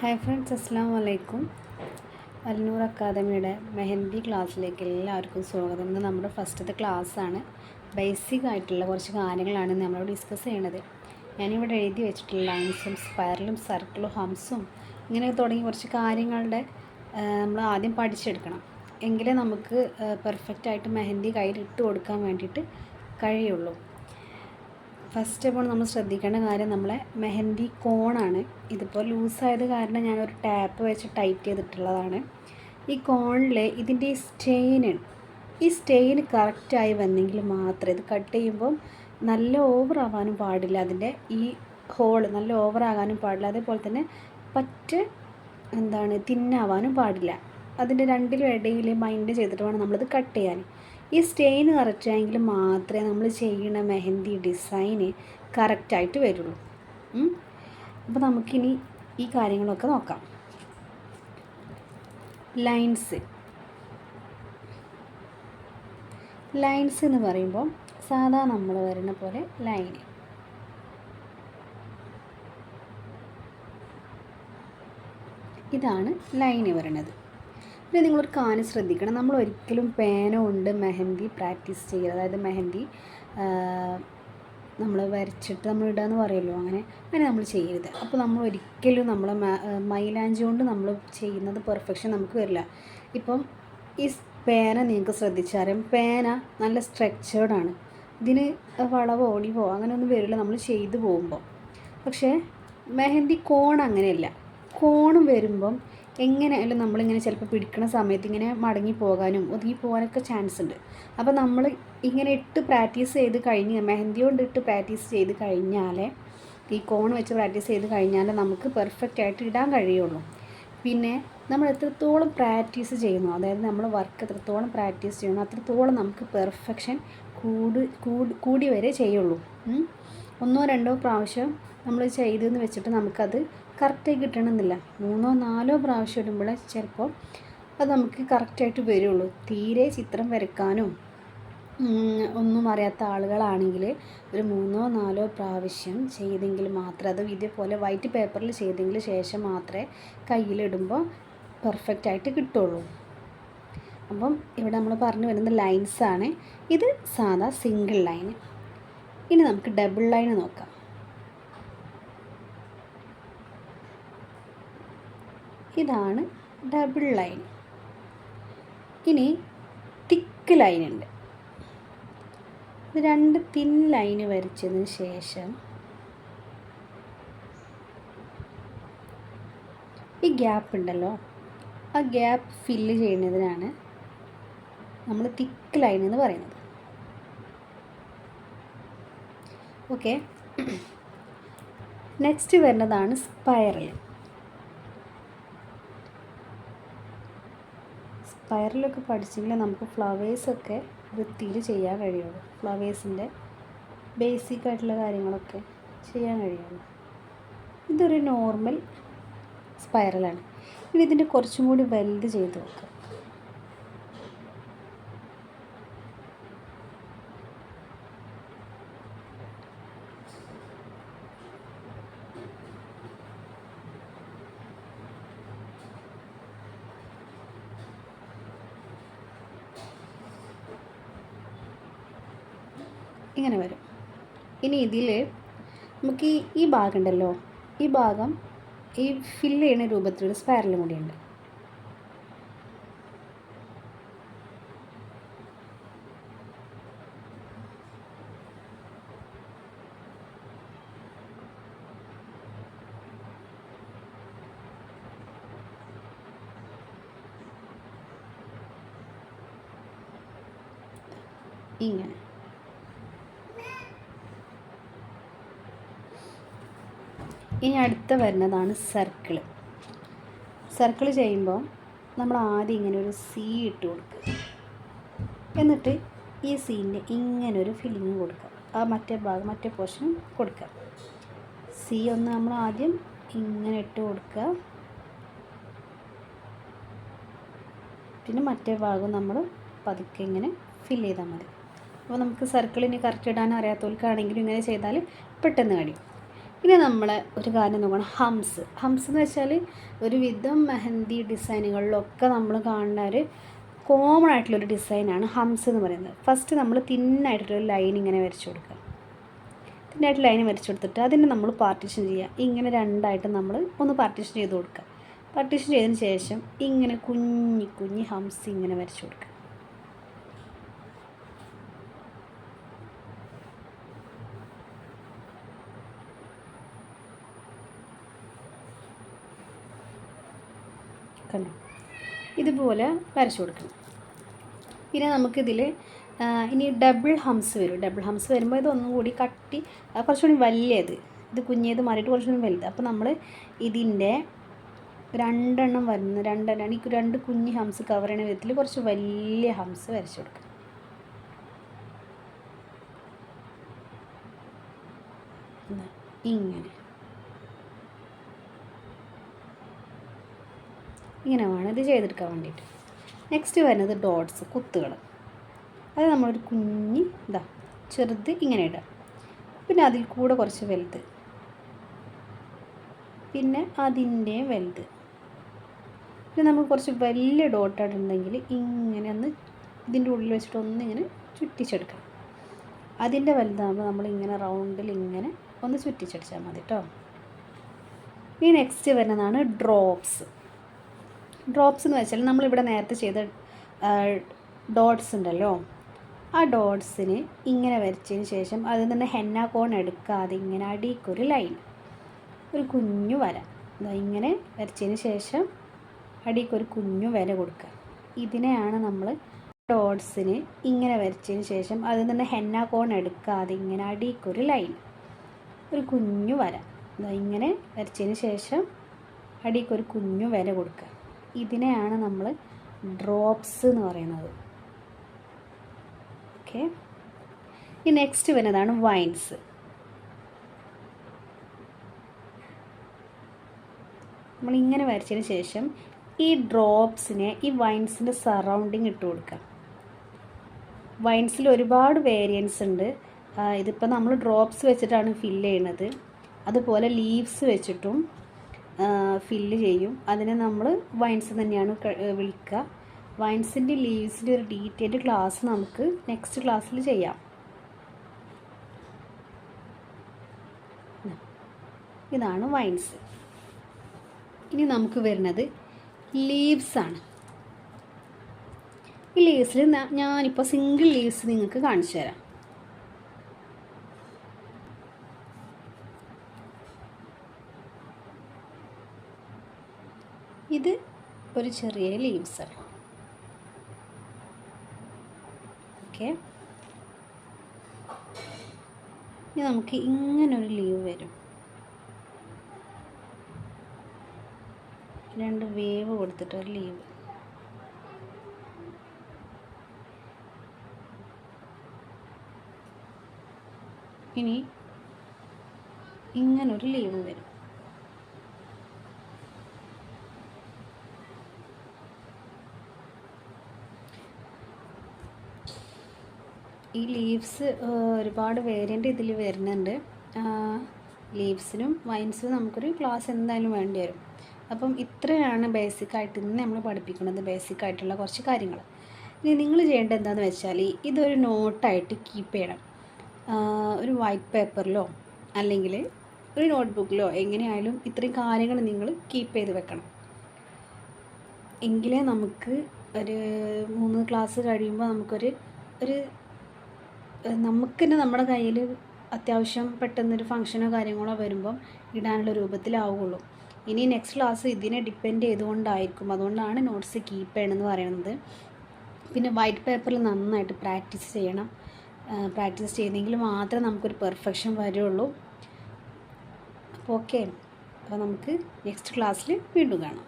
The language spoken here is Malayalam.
ഹായ് ഫ്രണ്ട്സ് അസ്സാം വലൈക്കും അൽനൂർ അക്കാദമിയുടെ മെഹന്തി ക്ലാസ്സിലേക്ക് എല്ലാവർക്കും സ്വാഗതം. ഇന്ന് നമ്മുടെ ഫസ്റ്റത്തെ ക്ലാസ്സാണ്. ബേസിക് ആയിട്ടുള്ള കുറച്ച് കാര്യങ്ങളാണ് നമ്മൾ ഡിസ്കസ് ചെയ്യണത്. ഞാനിവിടെ എഴുതി വെച്ചിട്ടുള്ള ലൈൻസും സ്പൈറലും സർക്കിളും ഹംസും ഇങ്ങനെ തുടങ്ങി കുറച്ച് കാര്യങ്ങളുടെ നമ്മൾ ആദ്യം പഠിച്ചെടുക്കണം. എങ്കിലേ നമുക്ക് പെർഫെക്റ്റായിട്ട് മെഹന്തി കയ്യിൽ ഇട്ട് കൊടുക്കാൻ വേണ്ടിയിട്ട് കഴിയുള്ളൂ. ഫസ്റ്റ് അപ്പോൾ നമ്മൾ ശ്രദ്ധിക്കേണ്ട കാര്യം നമ്മളെ മെഹന്തി കോണാണ്. ഇതിപ്പോൾ ലൂസായത് കാരണം ഞാനൊരു ടാപ്പ് വെച്ച് ടൈറ്റ് ചെയ്തിട്ടുള്ളതാണ്. ഈ കോണിൽ ഇതിന്റെ ഈ സ്റ്റെയിന് ഈ സ്റ്റെയിൻ കറക്റ്റായി വന്നെങ്കിൽ മാത്രമേ ഇത് കട്ട് ചെയ്യുമ്പം നല്ല ഓവർ ആവാനും പാടില്ല. അതിന്റെ ഈ ഹോൾ നല്ല ഓവർ പാടില്ല. അതേപോലെ തന്നെ പറ്റ് എന്താണ് തിന്നാവാനും പാടില്ല. അതിന്റെ രണ്ടിലും ഇടയിൽ മൈൻഡ് ചെയ്തിട്ട് വേണം നമ്മളിത് കട്ട് ചെയ്യാൻ. ഈ സ്റ്റെയിൻ കറക്റ്റായെങ്കിൽ മാത്രമേ നമ്മൾ ചെയ്യുന്ന മെഹന്തി ഡിസൈന് കറക്റ്റായിട്ട് വരുള്ളൂ. അപ്പോൾ നമുക്കിനി ഈ കാര്യങ്ങളൊക്കെ നോക്കാം. ലൈൻസ് ലൈൻസ് എന്ന് പറയുമ്പോൾ സാധാ നമ്മൾ വരുന്ന പോലെ ലൈൻ ഇതാണ് ലൈന് വരുന്നത്. പിന്നെ നിങ്ങളൊരു കാര്യം ശ്രദ്ധിക്കണം. നമ്മൾ ഒരിക്കലും പേന കൊണ്ട് മെഹന്തി പ്രാക്ടീസ് ചെയ്യുക അതായത് മെഹന്തി നമ്മൾ വരച്ചിട്ട് നമ്മൾ ഇടാന്ന് പറയുമല്ലോ അങ്ങനെ അങ്ങനെ നമ്മൾ ചെയ്യരുത്. അപ്പോൾ നമ്മൾ ഒരിക്കലും നമ്മൾ മൈലാഞ്ചി കൊണ്ട് നമ്മൾ ചെയ്യുന്നത് പെർഫെക്ഷൻ നമുക്ക് വരില്ല. ഇപ്പം ഈ പേന നിങ്ങൾക്ക് ശ്രദ്ധിച്ചാലും പേന നല്ല സ്ട്രക്ചേർഡാണ് ഇതിന് വളവോ ഒടിവോ അങ്ങനെയൊന്നും വരില്ല. നമ്മൾ ചെയ്തു പോകുമ്പോൾ പക്ഷേ മെഹന്തി കോൺ അങ്ങനെയല്ല. കോണും വരുമ്പം എങ്ങനെയായാലും നമ്മളിങ്ങനെ ചിലപ്പോൾ പിടിക്കുന്ന സമയത്ത് ഇങ്ങനെ മടങ്ങി പോകാനും ഒതുങ്ങി പോകാനൊക്കെ ചാൻസ് ഉണ്ട്. അപ്പോൾ നമ്മൾ ഇങ്ങനെ ഇട്ട് പ്രാക്ടീസ് ചെയ്ത് കഴിഞ്ഞ് മെഹന്തി കൊണ്ട് ഇട്ട് പ്രാക്ടീസ് ചെയ്ത് കഴിഞ്ഞാൽ ഈ കോൺ വെച്ച് പ്രാക്ടീസ് ചെയ്ത് കഴിഞ്ഞാൽ നമുക്ക് പെർഫെക്റ്റ് ആയിട്ട് ഇടാൻ കഴിയുള്ളൂ. പിന്നെ നമ്മൾ എത്രത്തോളം പ്രാക്ടീസ് ചെയ്യുന്നു അതായത് നമ്മൾ വർക്ക് എത്രത്തോളം പ്രാക്ടീസ് ചെയ്യണം അത്രത്തോളം നമുക്ക് പെർഫെക്ഷൻ കൂടി കൂടി കൂടി വരെ ചെയ്യുള്ളൂ. ഒന്നോ രണ്ടോ പ്രാവശ്യം നമ്മൾ ചെയ്തെന്ന് വെച്ചിട്ട് നമുക്കത് കറക്റ്റായി കിട്ടണമെന്നില്ല. മൂന്നോ നാലോ പ്രാവശ്യം ഇടുമ്പോഴേ ചിലപ്പോൾ അത് നമുക്ക് കറക്റ്റായിട്ട് വരുള്ളൂ. തീരെ ചിത്രം വരയ്ക്കാനും ഒന്നും അറിയാത്ത ആളുകളാണെങ്കിൽ ഒരു മൂന്നോ നാലോ പ്രാവശ്യം ചെയ്തെങ്കിൽ മാത്രമേ അത് ഇതേപോലെ വൈറ്റ് പേപ്പറിൽ ചെയ്തെങ്കിൽ ശേഷം മാത്രമേ കയ്യിലിടുമ്പോൾ പെർഫെക്റ്റ് ആയിട്ട് കിട്ടുള്ളൂ. അപ്പം ഇവിടെ നമ്മൾ പറഞ്ഞു വരുന്ന ലൈൻസാണ് ഇത് സാധാ സിംഗിൾ ലൈൻ ഇനി നമുക്ക് ഡബിൾ ലൈൻ നോക്കാം. ഇതാണ് ഡബിൾ ലൈൻ ഇനി തിക്ക് ലൈൻ ഉണ്ട്. ഇത് രണ്ട് തിൻ ലൈൻ വരച്ചതിന് ശേഷം ഈ ഗ്യാപ്പ് ഉണ്ടല്ലോ ആ ഗ്യാപ്പ് ഫില്ല് ചെയ്യുന്നതിനാണ് നമ്മൾ തിക്ക് ലൈൻ എന്ന് പറയുന്നത്. ഓക്കെ നെക്സ്റ്റ് വരുന്നതാണ് സ്പൈറൽ സ്പൈറലൊക്കെ പഠിച്ചെങ്കിൽ നമുക്ക് ഫ്ലവേഴ്സൊക്കെ വൃത്തിയിൽ ചെയ്യാൻ കഴിയുള്ളൂ. ഫ്ലവേഴ്സിന്റെ ബേസിക് ആയിട്ടുള്ള കാര്യങ്ങളൊക്കെ ചെയ്യാൻ കഴിയുള്ളൂ. ഇതൊരു നോർമൽ സ്പൈറലാണ്. ഇനി ഇതിന്റെ കുറച്ചും കൂടി വലുത് ചെയ്ത് നോക്കാം ഇങ്ങനെ വരും. ഇനി ഇതിൽ നമുക്ക് ഈ ഈ ഭാഗം ഉണ്ടല്ലോ ഈ ഭാഗം ഈ ഫില്ല് ചെയ്യുന്ന രൂപത്തിലൊരു സ്പൈറലും കൂടിയുണ്ട്. ഇങ്ങനെ. ഇനി അടുത്ത വരുന്നതാണ് സർക്കിൾ സർക്കിൾ ചെയ്യുമ്പോൾ നമ്മൾ ആദ്യം ഇങ്ങനെ ഒരു സി ഇട്ട് കൊടുക്കുക. എന്നിട്ട് ഈ സീന്റെ ഇങ്ങനെ ഒരു ഫില്ലിങ് കൊടുക്കുക. ആ മറ്റേ ഭാഗം മറ്റേ പോർഷൻ കൊടുക്കുക. സി ഒന്ന് നമ്മൾ ആദ്യം ഇങ്ങനെ ഇട്ട് കൊടുക്കുക. പിന്നെ മറ്റേ ഭാഗം നമ്മൾ പതുക്കെ ഇങ്ങനെ ഫില്ല് ചെയ്താൽ മതി. അപ്പോൾ നമുക്ക് സർക്കിളിന് കറക്റ്റ് ഇടാൻ അറിയാത്തവർക്കാണെങ്കിലും ഇങ്ങനെ ചെയ്താൽ പെട്ടെന്ന് കഴിയും ഇനി നമ്മൾ ഒരു കാര്യം നോക്കണം. ഹംസ്. ഹംസ് എന്ന് വെച്ചാൽ ഒരുവിധം മെഹന്തി ഡിസൈനുകളിലൊക്കെ നമ്മൾ കാണുന്ന ഒരു കോമൺ ആയിട്ടുള്ളൊരു ഡിസൈനാണ് ഹംസ് എന്ന് പറയുന്നത്. ഫസ്റ്റ് നമ്മൾ തിന്നായിട്ടുള്ളൊരു ലൈൻ ഇങ്ങനെ വരച്ചു കൊടുക്കുക. തിന്നായിട്ട് ലൈൻ വരച്ചു കൊടുത്തിട്ട് അതിനെ നമ്മൾ പാർട്ടീഷൻ ചെയ്യുക. ഇങ്ങനെ രണ്ടായിട്ട് നമ്മൾ ഒന്ന് പാർട്ടീഷൻ ചെയ്ത് കൊടുക്കുക. പാർട്ടീഷൻ ചെയ്തതിന് ശേഷം ഇങ്ങനെ കുഞ്ഞി കുഞ്ഞി ഹംസ് ഇങ്ങനെ വരച്ചു കൊടുക്കുക. കണ്ടോ? ഇതുപോലെ വരച്ചു കൊടുക്കണം. പിന്നെ നമുക്കിതിൽ ഇനി ഡബിൾ ഹംസ് വരും. ഡബിൾ ഹംസ് വരുമ്പോൾ ഇതൊന്നും കൂടി കട്ടി കുറച്ചുകൂടി വലിയത്. ഇത് കുഞ്ഞേത് മാറിയിട്ട് കുറച്ചുകൂടി വലുത്. അപ്പോൾ നമ്മൾ ഇതിന്റെ രണ്ടെണ്ണം വരുന്ന രണ്ടെണ്ണം ഈ രണ്ട് കുഞ്ഞ് ഹംസ് കവർ ചെയ്യുന്ന വിധത്തിൽ കുറച്ച് വലിയ ഹംസ് വരച്ചു കൊടുക്കുക ഇങ്ങനെ. ഇങ്ങനെ വേണം ഇത് ചെയ്തെടുക്കാൻ വേണ്ടിയിട്ട്. നെക്സ്റ്റ് വരുന്നത് ഡോട്ട്സ് കുത്തുകൾ അത് നമ്മളൊരു കുഞ്ഞി ഇതാ ചെറുത് ഇങ്ങനെ ഇടുക. പിന്നെ അതിൽ കൂടെ കുറച്ച് വലുത്. പിന്നെ അതിന്റെ വലുത്. പിന്നെ നമുക്ക് കുറച്ച് വലിയ ഡോട്ടായിട്ടുണ്ടെങ്കിൽ ഇങ്ങനെ ഒന്ന് ഇതിന്റെ ഉള്ളിൽ വെച്ചിട്ട് ഒന്ന് ഒന്നിങ്ങനെ ചുറ്റിച്ചെടുക്കാം. അതിന്റെ വലുതാകുമ്പോൾ നമ്മളിങ്ങനെ റൗണ്ടിൽ ഇങ്ങനെ ഒന്ന് ചുറ്റിച്ചടിച്ചാൽ മതി കേട്ടോ ഇനി നെക്സ്റ്റ് വരുന്നതാണ് ഡ്രോപ്സ് ഡ്രോപ്സ് എന്ന് വെച്ചാൽ നമ്മളിവിടെ നേരത്തെ ചെയ്ത ഡോട്ട്സ് ഉണ്ടല്ലോ. ആ ഡോട്ട്സിന് ഇങ്ങനെ വരച്ചതിന് ശേഷം അതിൽ നിന്ന് ഹെന്ന കോൺ എടുക്കാതെ ഇങ്ങനെ അടിക്കൊരു ലൈൻ ഒരു കുഞ്ഞു വര. ഇങ്ങനെ വരച്ചതിന് ശേഷം അടിക്കൊരു കുഞ്ഞു വര കൊടുക്കുക. ഇതിനെയാണ് നമ്മൾ ഡോട്ട്സിന് ഇങ്ങനെ വരച്ചതിന് ശേഷം അതിൽ നിന്ന് ഹെന്ന കോൺ എടുക്കാതെ ഇങ്ങനെ അടിക്കൊരു ലൈൻ ഒരു കുഞ്ഞു വര. ഇങ്ങനെ വരച്ചതിന് ശേഷം അടിക്കൊരു കുഞ്ഞു വര കൊടുക്കുക. ഇതിനെയാണ് നമ്മൾ ഡ്രോപ്സ് എന്ന് പറയുന്നത്. ഓക്കെ ഈ നെക്സ്റ്റ് വരുന്നതാണ് വൈൻസ് നമ്മളിങ്ങനെ വരച്ചതിന് ശേഷം ഈ ഡ്രോപ്സിനെ ഈ വൈൻസിന്റെ സറൗണ്ടിങ് ഇട്ട് കൊടുക്കുക വൈൻസിൽ ഒരുപാട് വേരിയൻസ് ഉണ്ട്. ഇതിപ്പോൾ നമ്മൾ ഡ്രോപ്സ് വെച്ചിട്ടാണ് ഫില്ല് ചെയ്യണത് അതുപോലെ ലീവ്സ് വെച്ചിട്ടും ഫില്ല് ചെയ്യും. അതിനെ നമ്മൾ വൈൻസ് തന്നെയാണ് വിളിക്കുക. വൈൻസിന്റെ ലീവ്സിന്റെ ഒരു ഡീറ്റെയിൽഡ് ക്ലാസ് നമുക്ക് നെക്സ്റ്റ് ക്ലാസ്സിൽ ചെയ്യാം. ഇതാണ് വൈൻസ് ഇനി നമുക്ക് വരുന്നത് ലീവ്സ് ആണ്. ഈ ലീവ്സിൽ ഞാനിപ്പോൾ സിംഗിൾ ലീവ്സ് നിങ്ങൾക്ക് കാണിച്ചു തരാം ഇത് ഒരു ചെറിയ ലീവ്സ് ഓക്കെ ഇനി നമുക്ക് ഇങ്ങനൊരു ലീവ് വരും. രണ്ട് വേവ് കൊടുത്തിട്ടൊരു ലീവ് ഇനി ഇങ്ങനൊരു ലീവ് വരും. ഈ ലീവ്സ് ഒരുപാട് വേരിയന്റ് ഇതിൽ വരുന്നുണ്ട്. ലീവ്സിനും വൈൻസിനും നമുക്കൊരു ക്ലാസ് എന്തായാലും വേണ്ടി വരും. അപ്പം ഇത്രയാണ് ബേസിക്കായിട്ട് ഇന്ന് നമ്മൾ പഠിപ്പിക്കുന്നത് ബേസിക് ആയിട്ടുള്ള കുറച്ച് കാര്യങ്ങൾ ഇനി നിങ്ങൾ ചെയ്യേണ്ടത് എന്താണെന്ന് വെച്ചാൽ ഇതൊരു നോട്ടായിട്ട് കീപ്പ് ചെയ്യണം. ഒരു വൈറ്റ് പേപ്പറിലോ അല്ലെങ്കിൽ ഒരു നോട്ട്ബുക്കിലോ എങ്ങനെയായാലും ഇത്രയും കാര്യങ്ങൾ നിങ്ങൾ കീപ്പ് ചെയ്ത് വെക്കണം. എങ്കിലേ നമുക്ക് ഒരു മൂന്ന് ക്ലാസ് കഴിയുമ്പോൾ നമുക്കൊരു ഒരു നമുക്ക് തന്നെ നമ്മുടെ കയ്യിൽ അത്യാവശ്യം പെട്ടെന്നൊരു ഫംഗ്ഷനോ കാര്യങ്ങളോ വരുമ്പം ഇടാനുള്ള രൂപത്തിലാവുകയുള്ളൂ ഇനി നെക്സ്റ്റ് ക്ലാസ് ഇതിനെ ഡിപ്പെൻഡ് ചെയ്തുകൊണ്ടായിരിക്കും. അതുകൊണ്ടാണ് നോട്ട്സ് കീപ്പ് ചെയ്യണമെന്ന് പറയുന്നത്. പിന്നെ വൈറ്റ് പേപ്പറിൽ നന്നായിട്ട് പ്രാക്ടീസ് ചെയ്യണം. പ്രാക്ടീസ് ചെയ്തെങ്കിൽ മാത്രമേ നമുക്കൊരു പെർഫെക്ഷൻ വരുള്ളൂ. അപ്പോൾ ഓക്കെ അപ്പോൾ നമുക്ക് നെക്സ്റ്റ് ക്ലാസ്സിൽ വീണ്ടും കാണാം.